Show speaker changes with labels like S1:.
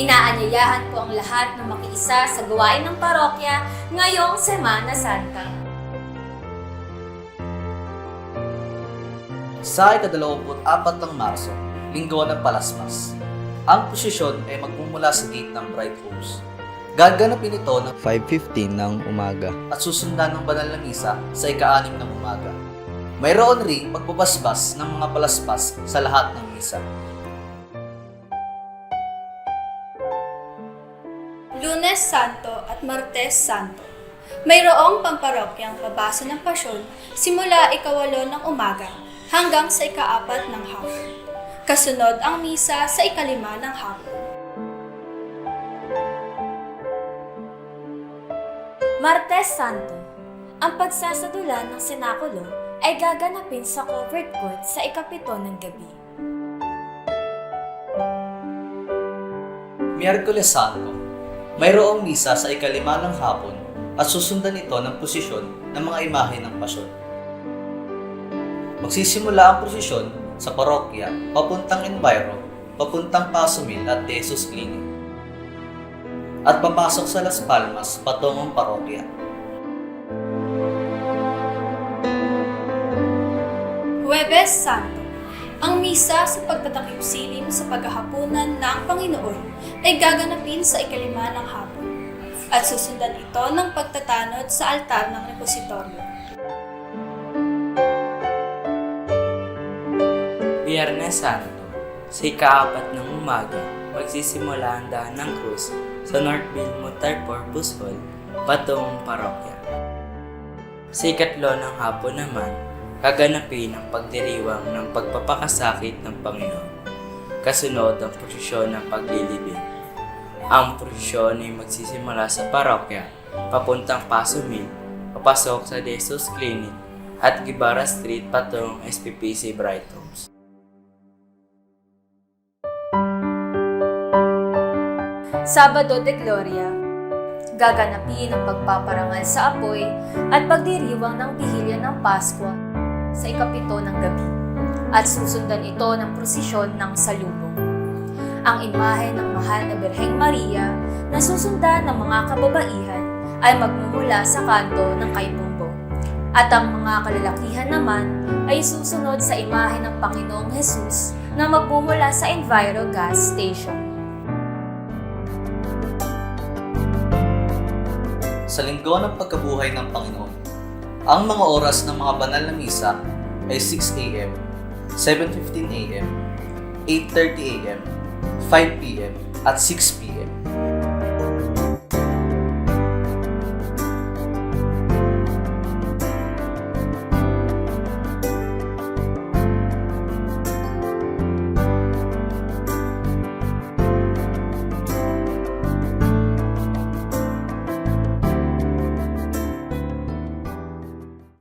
S1: Inaanyayahan po ang lahat na makiisa sa gawain ng parokya ngayong Semana Santa.
S2: Sa ikadalawamput-apat ng Marso, linggo ng Palasmas, ang posisyon ay magmumula sa gate ng Bright Homes. Gaganapin ito ng
S3: 5.15 ng umaga.
S2: at susundan ng banal na misa sa ika-anim ng umaga. Mayroon ring magbabasbas ng mga palaspas sa lahat ng misa.
S4: Lunes Santo at Martes Santo. Mayroong pamparokyang pabasa ng pasyon simula ikawalo ng umaga hanggang sa ikaapat ng hapon. Kasunod ang misa sa ikalima ng hapon.
S1: Martes Santo. Ang pagsasadula ng sinakulo ay gaganapin sa covered court sa ikapito ng gabi.
S2: Miyerkules Santo, mayroong misa sa ikalima ng hapon at susundan ito ng posisyon ng mga imahe ng pasyon. Magsisimula ang prosesyon sa parokya papuntang Enviro, papuntang Pasumil at De Jesus Clinic at papasok sa Las Palmas patungong parokya.
S4: Huwebes Santo. Ang misa sa pagtatakip silim sa paghahaponan ng Panginoon ay gaganapin sa ikalima ng hapon at susundan ito ng pagtatanod sa altar ng repositoryo.
S5: Biyernes Santo, sa ikaapat ng umaga, magsisimula ang daan ng krus sa Northville Multipurpose Hall patungong parokya. Sa ikatlo ng hapon naman, gaganapin ang pagdiriwang ng pagpapakasakit ng Panginoon. Kasunod ang prosesyon ng paglilibing. Ang prosesyon ay magsisimula sa parokya, papuntang Paso Mill, papasok sa Jesus Clinic at Gibara Street patungong SPPC Bright Homes.
S1: Sabado de Gloria. Gaganapin ang pagpaparangal sa apoy at pagdiriwang ng bihilya ng Pasko sa ikapito ng gabi at susundan ito ng prosesyon ng salubong. Ang imahe ng mahal na Birheng Maria na susundan ng mga kababaihan ay magmumula sa kanto ng Kaibumbo at ang mga kalalakihan naman ay susunod sa imahe ng Panginoong Jesus na magmumula sa Enviro Gas Station.
S2: Sa linggo ng pagkabuhay ng Panginoon, ang mga oras ng mga banal na misa ay 6 a.m., 7.15 a.m., 8.30 a.m., 5 p.m. at 6 p.m.